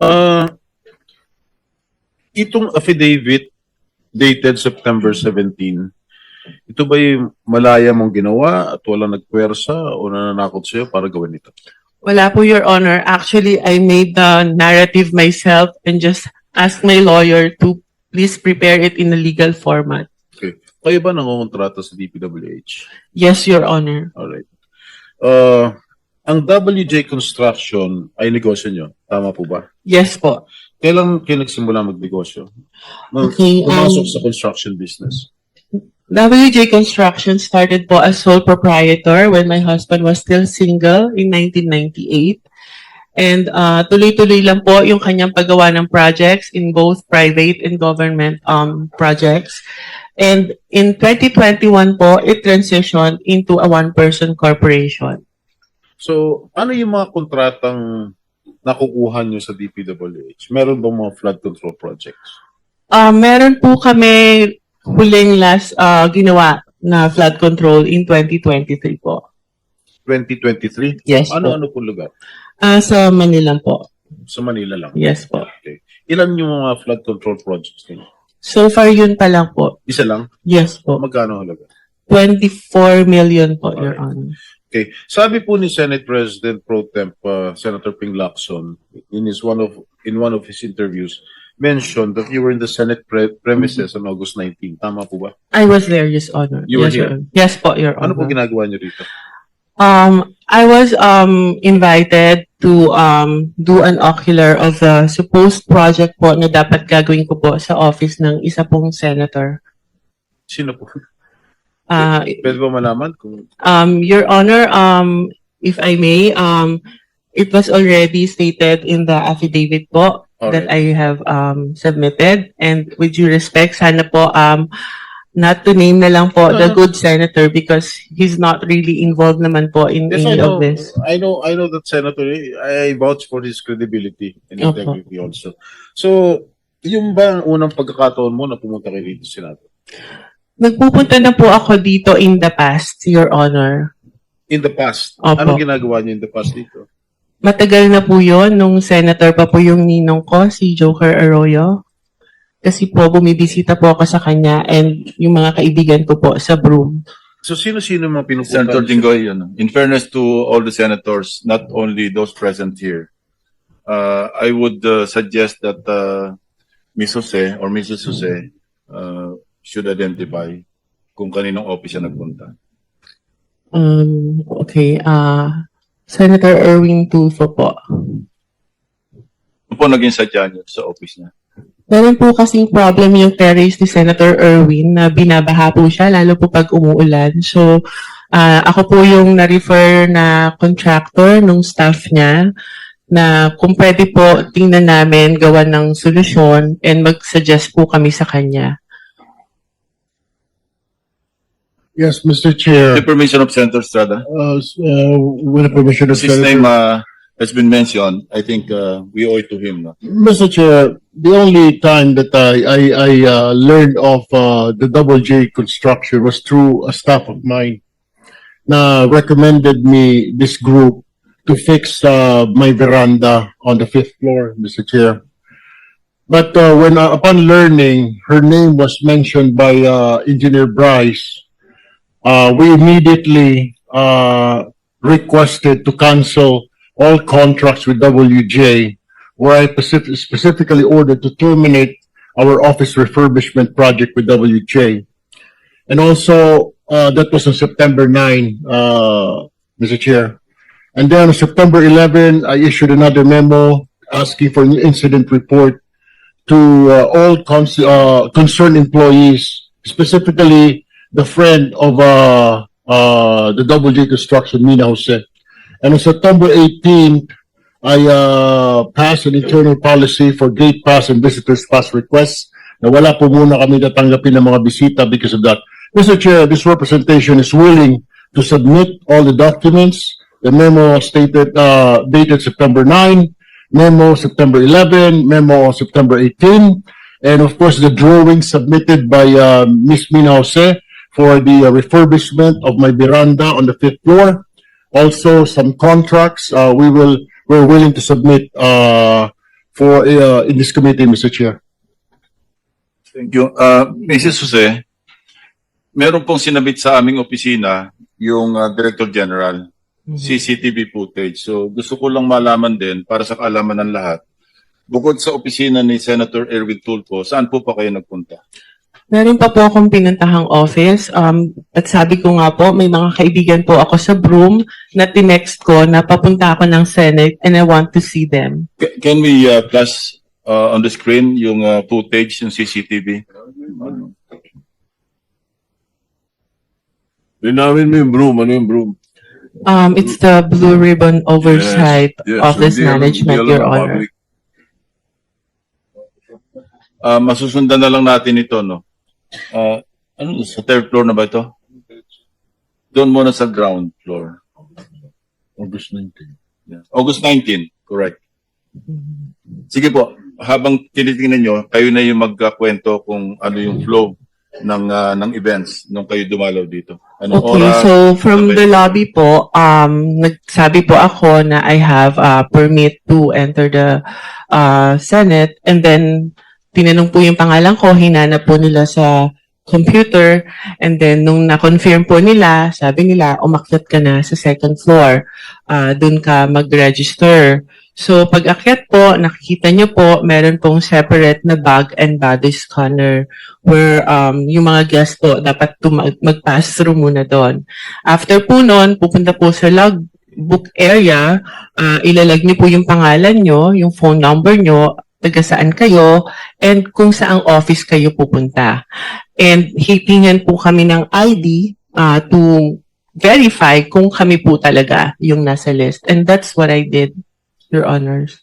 Ah, itong affidavit dated September 17, ito ba yung malaya mong ginawa at walang nagpwersa o nananakot sa'yo para gawin ito? Wala po, Your Honor. Actually, I made the narrative myself and just asked my lawyer to please prepare it in a legal format. Kayo ba nangongontrata sa DPWH? Yes, Your Honor. Alright. Uh, ang WJ Construction ay negosyo nyo. Tama po ba? Yes po. Kailan kayo nagsimula magnegosyo? Mag- Okay, um, Pumasok sa construction business. WJ Construction started po as sole proprietor when my husband was still single in 1998. And uh, tuloy-tuloy lang po yung kanyang paggawa ng projects in both private and government um, projects. And in 2021 po, it transitioned into a one-person corporation. So, ano yung mga kontratang nakukuha nyo sa DPWH? Meron bang mga flood control projects? Uh, meron po kami huling last uh, ginawa na flood control in 2023 po. 2023? Yes po. Ano-ano po lugar? Ah, sa Manila po. Sa Manila lang. Yes po. Okay. Ilan yung mga flood control projects ninyo? So far, yun pa lang po. Isa lang? Yes po. Magkano halaga? 24 million po, Your Honor. Okay. Sabi po ni Senate President Pro Temp uh, Senator Ping Lacson in his one of in one of his interviews mentioned that you were in the Senate pre- premises on August 19. Tama po ba? I was there, Yes, Honor. You were yes, here? Your Honor. Yes po, Your Ano po Honor. ginagawa niyo rito? Um, I was um invited to um do an ocular of the supposed project po na dapat gagawin ko po sa office ng isa pong senator. Sino po? Ah, Pwede ba malaman kung Um, Your Honor, um, if I may, um, it was already stated in the affidavit po that I have um, submitted. And with due respect, sana po um, not to name na lang po the good senator because he's not really involved naman po in Yes, I any know. of this. I know. I know that Senator. I vouch for his credibility and Opo. integrity also. So, yung ba ang unang pagkakataon mo na pumunta kay dito Senado? Nagpupunta na po ako dito in the past, Your Honor. In the past, Opo. anong ginagawa niyo in the past dito? Matagal na po yon nung senator pa po yung ninong ko, si Joker Arroyo. Kasi po, bumibisita po ako sa kanya and yung mga kaibigan ko po sa Broome. So, sino-sino mga pinupunta? Senator Jinggoy, yun. in fairness to all the senators, not only those present here, uh, I would uh, suggest that uh, Ms. Jose or Mrs. Jose uh, should identify kung kaninong office siya nagpunta. Um, okay, ah Senator Erwin Tulfo po. Ano po naging sadya niyo sa office niya? Meron po kasing problem yung terrace ni Senator Erwin na binabaha po siya, lalo po pag umuulan. So, ah, ako po yung na-refer na contractor nung staff niya na kung pwede po tingnan namin gawa ng solusyon and mag-suggest po kami sa kanya. Yes, Mr. Chair. With the permission of Senator Estrada, Uh, s- uh, with the permission of his name uh, has been mentioned, I think uh, we owe it to him. No? Mr. Chair, the only time that I, I, I uh, learned of uh, the Double J construction was through a staff of mine na recommended me this group to fix uh, my veranda on the fifth floor, Mr. Chair. But uh, when uh, upon learning her name was mentioned by uh, Engineer Bryce, uh, we immediately uh, requested to cancel all contracts with WJ, where I specif- specifically ordered to terminate our office refurbishment project with WJ. And also, uh, that was on September 9, uh, Mr. Chair. And then on September 11, I issued another memo asking for an incident report to uh, all cons- uh, concerned employees, specifically the friend of uh, uh, the Double J Construction, Mina Jose. And on September 18, I uh, passed an internal policy for gate pass and visitors pass requests na wala po muna kami tatanggapin ng mga bisita because of that. Mr. Chair, this representation is willing to submit all the documents. The memo stated, uh, dated September 9, memo September 11, memo September 18, and of course, the drawing submitted by uh, Ms. Mina Jose for the uh, refurbishment of my veranda on the fifth floor. Also, some contracts, uh, we will, we're willing to submit, uh, for, uh, in this committee, Mr. Chair. Thank you. Uh, Mrs. Jose, meron pong sinabit sa aming opisina yung uh, Director General, CCTV footage. So gusto ko lang malaman din para sa kaalaman ng lahat. Bukod sa opisina ni Senator Erwin Tulfo, saan po pa kayo nagpunta? Meron pa po akong pinuntahang office. Um, at sabi ko nga po, may mga kaibigan po ako sa Broome na tinext ko na papunta ako ng Senate and I want to see them. Ca- Can we uh, flash uh, on the screen yung uh, footage, yung CCTV? Linawin mo yung broom. Ano yung broom? Um, it's the Blue Ribbon Oversight Yes, Office hindi Management, hindi alam Your ng Honor. public. Uh, masusundan na lang natin ito, no? Uh, ano, sa third floor na ba ito? Doon muna sa ground floor. August 19. Yeah. August 19, correct. Sige po, habang tinitingnan nyo, kayo na yung magkakwento kung ano yung flow ng ah, ng events nung kayo dumalaw dito. Anong Okay, oras? so from the lobby po, um, nagsabi po ako na I have a permit to enter the uh, Senate and then tinanong po yung pangalan ko, hinanap po nila sa computer and then nung na-confirm po nila, sabi nila, umakyat ka na sa second floor, uh, dun ka mag-register. So pag akyat po, nakikita nyo po, meron pong separate na bag and body scanner where um, yung mga guests po dapat mag-pass through muna doon. After po noon, pupunta po sa logbook area, ah, ilalag niyo po yung pangalan nyo, yung phone number nyo, taga saan kayo, and kung saang office kayo pupunta. And hitingan po kami ng ID ah, to verify kung kami po talaga yung nasa list. And that's what I did, Your Honors.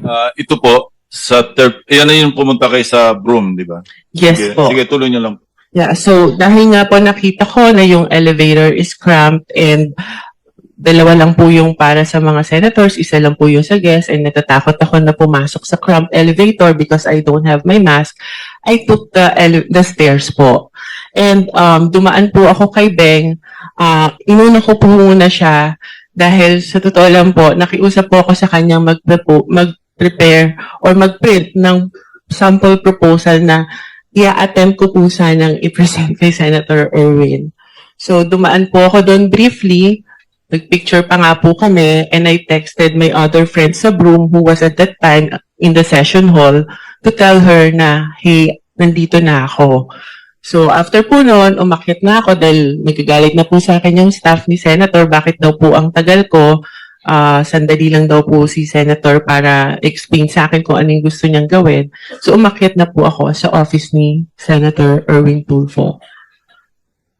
Ah, ito po, sa third, yan na yung pumunta kayo sa Broome, di ba? Yes sige, po. sige, tuloy nyo lang. Yeah, so dahil nga po nakita ko na yung elevator is cramped and dalawa lang po yung para sa mga senators, isa lang po yung sa guests and natatakot ako na pumasok sa cramped elevator because I don't have my mask. I took the the stairs po. And um, dumaan po ako kay Beng. Ah, inuna ko po muna siya dahil sa totoo lang po, nakiusap po ako sa kanyang mag-prepare or mag-print ng sample proposal na i-attempt ko po sanang i-present kay Senator Erwin. So, dumaan po ako doon briefly. Nagpicture pa nga po kami and I texted my other friend sa Broome who was at that time in the session hall to tell her na, hey, nandito na ako. So, after po noon, umakyat na ako dahil nagagalit na po sa akin yung staff ni Senator. Bakit daw po ang tagal ko? Ah, sandali lang daw po si Senator para explain sa akin kung anong gusto niyang gawin. So umakyat na po ako sa office ni Senator Erwin Tulfo.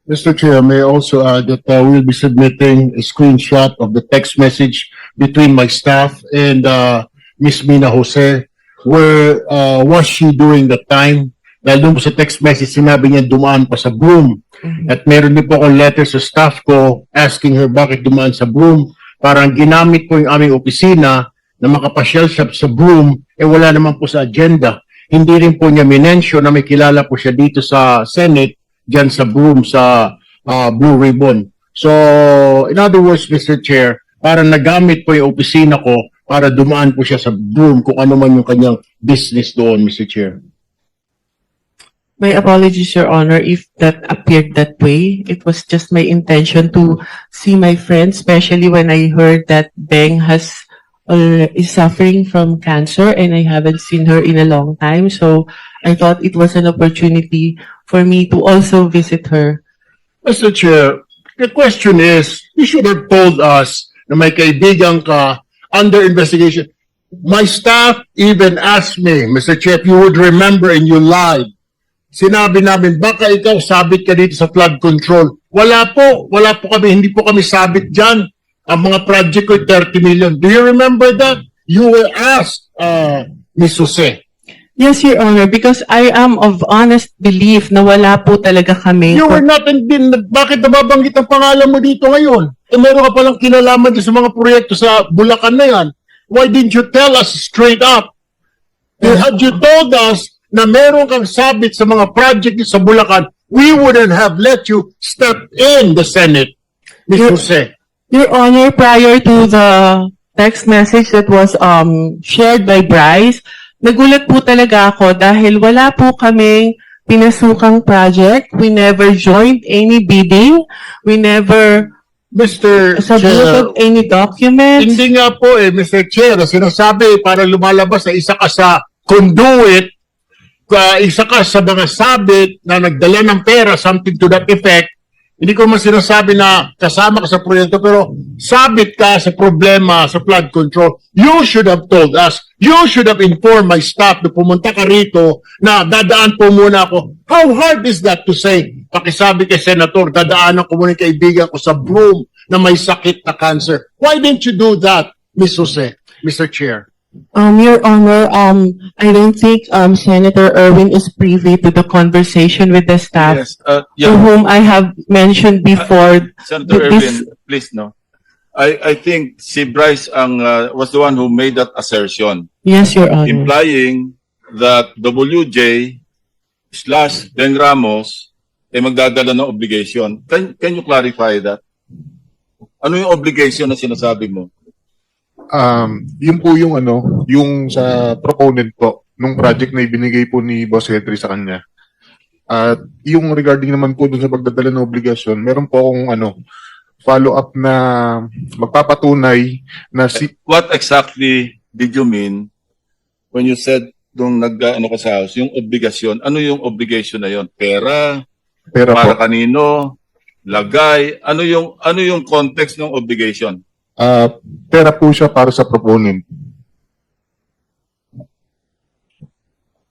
Mr. Chair, may I also add that uh, we'll be submitting a screenshot of the text message between my staff and uh, Miss Mina Jose. Where uh, was she during the time? Dahil doon po sa text message, sinabi niya dumaan pa sa Bloom. At meron din po akong letter sa staff ko asking her bakit dumaan sa Bloom. Parang ginamit ko yung aming opisina na makapasyal siya sa Bloom, eh wala naman po sa agenda. Hindi rin po niya minensyon na may kilala po siya dito sa Senate, dyan sa Bloom, sa ah, Blue Ribbon. So, in other words, Mr. Chair, parang nagamit po yung opisina ko para dumaan po siya sa Bloom kung ano man yung kanyang business doon, Mr. Chair. My apologies, Your Honor, if that appeared that way. It was just my intention to see my friend, especially when I heard that Beng has uh, is suffering from cancer and I haven't seen her in a long time. So I thought it was an opportunity for me to also visit her. Mr. Chair, the question is, you should have told us na may kaibigan ka under investigation. My staff even asked me, Mr. Chair, if you would remember and you lied. Sinabi namin, baka ikaw sabit ka dito sa flood control. Wala po, wala po kami, hindi po kami sabit dyan. Ang mga project ko, 30 million. Do you remember that? You were asked, uh, Ms. Jose. Yes, Your Honor, because I am of honest belief na wala po talaga kami. You were not in, din, bakit nababanggit ang pangalan mo dito ngayon? Eh, meron ka palang kinalaman sa mga proyekto sa Bulacan na yan. Why didn't you tell us straight up? Eh, Had you told us na meron kang sabit sa mga project sa Bulacan, we wouldn't have let you step in the Senate. You- Jose. Your Honor, prior to the text message that was um shared by Bryce, nagulat po talaga ako dahil wala po kaming pinasukang project. We never joined any bidding. We never Mr. Chair, submitted any documents. hindi nga po eh, Mr. Chair, sinasabi para lumalabas na isa ka sa conduit, ka, isa ka sa mga sabit na nagdala ng pera, something to that effect, hindi ko man sinasabi na kasama ka sa proyekto, pero sabit ka sa problema sa flood control. You should have told us. You should have informed my staff na pumunta ka rito na dadaan po muna ako. How hard is that to say? Pakisabi kay Senator, dadaanan ko muna yung kaibigan ko sa Broome na may sakit na cancer. Why didn't you do that, Ms. Jose, Mr. Chair? Um, Your Honor, um, I don't think um Senator Irwin is privy to the conversation with the staff Yes, uh, to yeah, whom I have mentioned before. Senator this- Irwin, please, no. I, I think si Bryce ang, uh, was the one who made that assertion, Yes, Your Honor. implying that WJ slash Ben Ramos ay magdadala ng obligation. Can, can you clarify that? Ano yung obligation na sinasabi mo? Um, yun po yung ano, yung sa proponent po, nung project na ibinigay po ni Boss Henry sa kanya. At yung regarding naman po dun sa pagdadala ng obligasyon, meron po akong ano, follow-up na magpapatunay na si, What exactly did you mean when you said nung nag, ano ka sa house, yung obligasyon, ano yung obligation na yon? Pera, pera po, para kanino, lagay, ano yung, ano yung context ng obligation? Ah, pera po siya para sa proponent.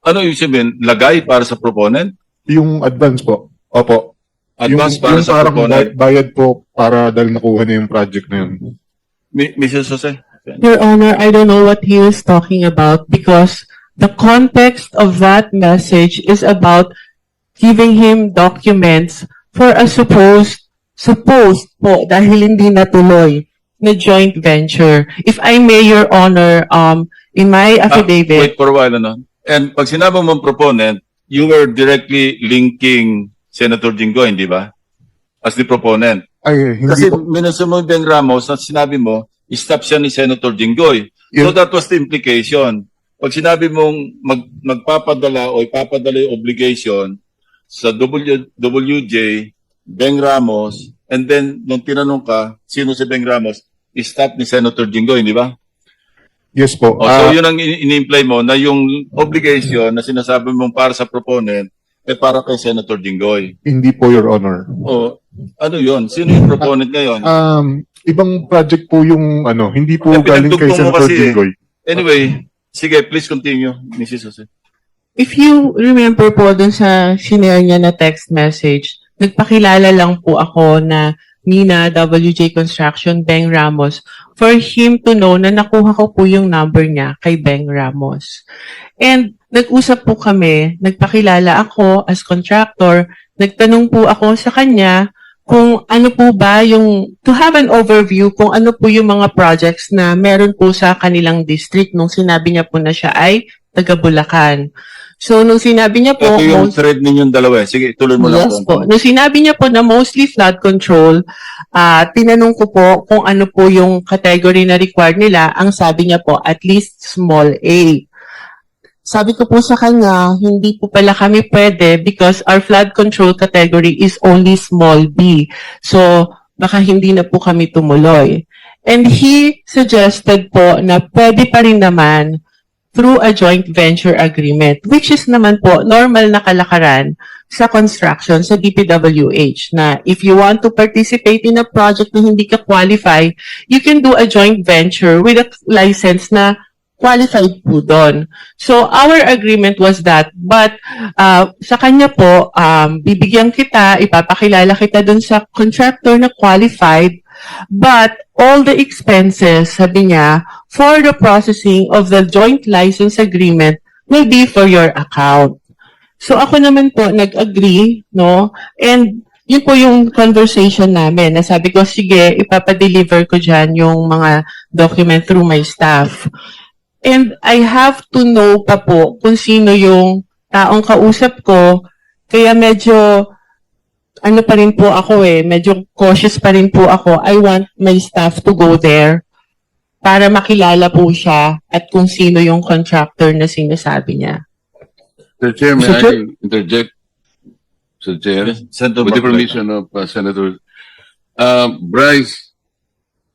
Ano yung sabihin? Lagay para sa proponent? Yung advance po, opo. Advance yung, para yung sa parang proponent? bay- bayad po para dahil nakuha na yung project na yun. Mrs. Jose? Your Honor, I don't know what he was talking about because the context of that message is about giving him documents for a supposed, supposed po, dahil hindi natuloy, na joint venture. If I may, Your Honor, um, in my Ah, affidavit, wait for a while, ano? And pag sinabi mong proponent, you were directly linking Senator Jinggoy, di ba? As the proponent. Ay, hindi Kasi po. minasa mo yung Ben Ramos na sinabi mo, stop siya ni Senator Jinggoy. So Yun- that was the implication. Pag sinabi mong mag, magpapadala o ipapadala yung obligation sa w, WJ, Ben Ramos, and then nung tinanong ka, sino si Ben Ramos, stop ni Senator Jinggoy, di ba? Yes po. O, Ah, so yun ang in- in-imply mo na yung obligation na sinasabi mong para sa proponent, eh para kay Senator Jinggoy. hindi po, Your Honor. O, ano yun? Sino yung proponent ngayon? Um, ibang project po yung ano, hindi po Eh, galing kay Senator kasi eh. Jinggoy. Anyway, sige, please continue, Mrs. Jose. If you remember po dun sa shinare niya na text message, nagpakilala lang po ako na Nina WJ Construction, Beng Ramos, for him to know na nakuha ko po yung number niya kay Beng Ramos. And nag-usap po kami, nagpakilala ako as contractor, nagtanong po ako sa kanya kung ano po ba yung, to have an overview kung ano po yung mga projects na meron po sa kanilang district nung sinabi niya po na siya ay taga Bulacan. So, nung sinabi niya po, Ito yung most- thread ninyong dalawa. eh. Sige, tuloy mo lang. yes po. Nung sinabi niya po na mostly flood control, ah tinanong ko po kung ano po yung category na required nila. Ang sabi niya po, at least small A. Sabi ko po sa kanya, hindi po pala kami pwede because our flood control category is only small B. So, baka hindi na po kami tumuloy. And he suggested po na pwede pa rin naman through a joint venture agreement, which is naman po normal na kalakaran sa construction sa DPWH na if you want to participate in a project na hindi ka qualify, you can do a joint venture with a license na qualified po doon. So, our agreement was that. But, uh, sa kanya po, um, bibigyan kita, ipapakilala kita doon sa contractor na qualified, but all the expenses, sabi niya, for the processing of the joint license agreement will be for your account. So, ako naman po, nag-agree, no? And, yun po yung conversation namin. Nasabi ko, sige, ipapadeliver ko dyan yung mga document through my staff. And I have to know pa po kung sino yung taong kausap ko. Kaya medyo, ano pa rin po ako eh, medyo cautious pa rin po ako. I want my staff to go there para makilala po siya at kung sino yung contractor na sinasabi niya. Mr. Chair, may Mr. Chair? I interject? Mr. Chair, Senator with the permission of uh, Senator. Uh, Bryce,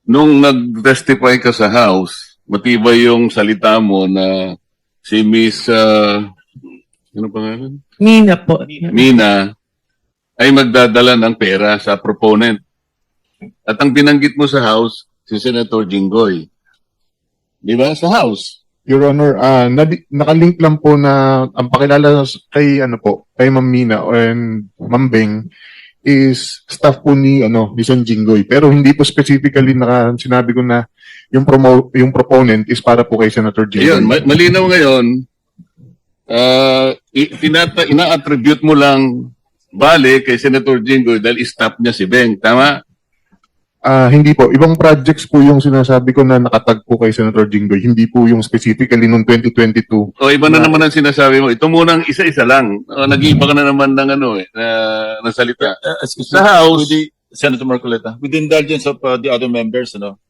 nung nag-testify ka sa House, matibay yung salita mo na si Miss, uh, ano pangalan? Nina po. Mina, ay magdadala ng pera sa proponent. At ang binanggit mo sa House, si Senator Jinggoy. Di ba? Sa House. Your Honor, ah nadi- nakalink lang po na ang pakilala kay ano po, kay Ma'am Mina and Ma'am Beng is staff po ni ano ni Sen Jinggoy. Pero hindi po specifically naka sinabi ko na yung promo yung proponent is para po kay Senator Jinggoy. Ayun, ma- malinaw ngayon, uh, tinata, ina-attribute mo lang bale kay Senator Jinggoy dahil stop niya si Beng. Tama? Ah, hindi po. Ibang projects po yung sinasabi ko na nakatag po kay Senator Jinggoy. Hindi po yung specifically noong 2022. O iba na naman ang sinasabi mo. Ito munang isa-isa lang. O, nag-iiba ka na naman ng ano eh, na, ng salita. Uh, excuse Sa House, with the, Senator Marcoleta, with the indulgence of uh, the other members, ano,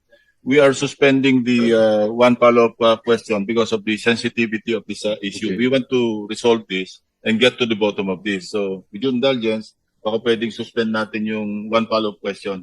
we are suspending the uh, one follow-up uh, question because of the sensitivity of this uh, issue. Okay. We want to resolve this and get to the bottom of this. So, with your indulgence, baka pwedeng suspend natin yung one follow-up question